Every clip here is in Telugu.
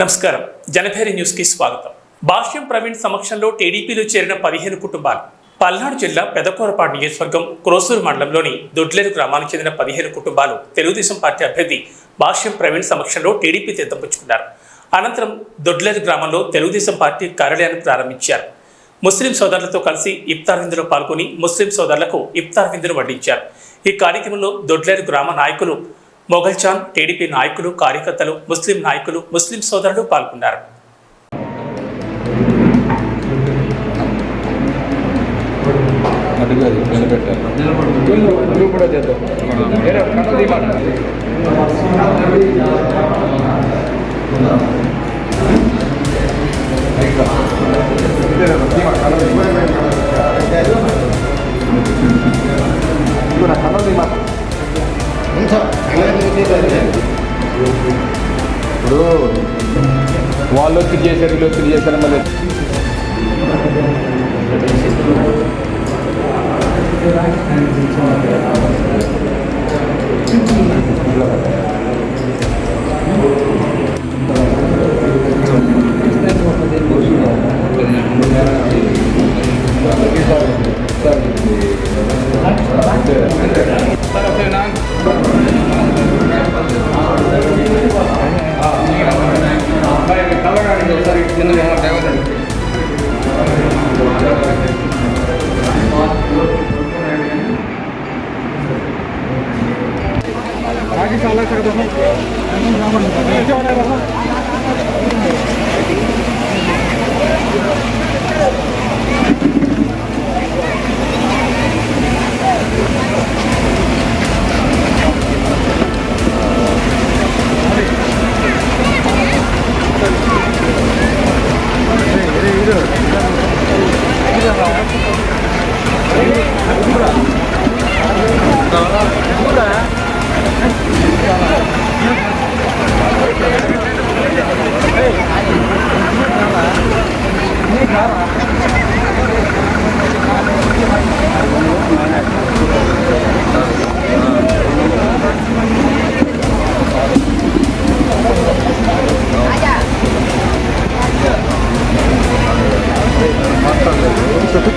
నమస్కారం. జనభేరి న్యూస్కి స్వాగతం. భాష్యం ప్రవీణ్ సమక్షంలో టీడీపీలో చేరిన పదిహేను కుటుంబాలు. పల్నాడు జిల్లా పెదకూరపాడు నియోజకవర్గం క్రోసూరు మండలంలోని దొడ్లేరు గ్రామానికి చెందిన పదిహేను కుటుంబాలు తెలుగుదేశం పార్టీ అభ్యర్థి భాష్యం ప్రవీణ్ సమక్షంలో టీడీపీ తీర్థపుచ్చుకున్నారు. అనంతరం దొడ్లేరు గ్రామంలో తెలుగుదేశం పార్టీ కార్యాలయాన్ని ప్రారంభించారు. ముస్లిం సోదరులతో కలిసి ఇఫ్తార్ విందులో పాల్గొని ముస్లిం సోదరులకు ఇఫ్తార్ విందును వడ్డించారు. ఈ కార్యక్రమంలో దొడ్లేరు గ్రామ నాయకులు మొఘల్చాన్ టీడీపీ నాయకులు కార్యకర్తలు ముస్లిం నాయకులు ముస్లిం సోదరులు పాల్గొన్నారు. అడుగు అది ఇప్పుడు వాళ్ళు వచ్చి చేశారు వీళ్ళు వచ్చి చేశారు మళ్ళీ సార్ দেখো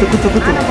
嘟嘟嘟嘟嘟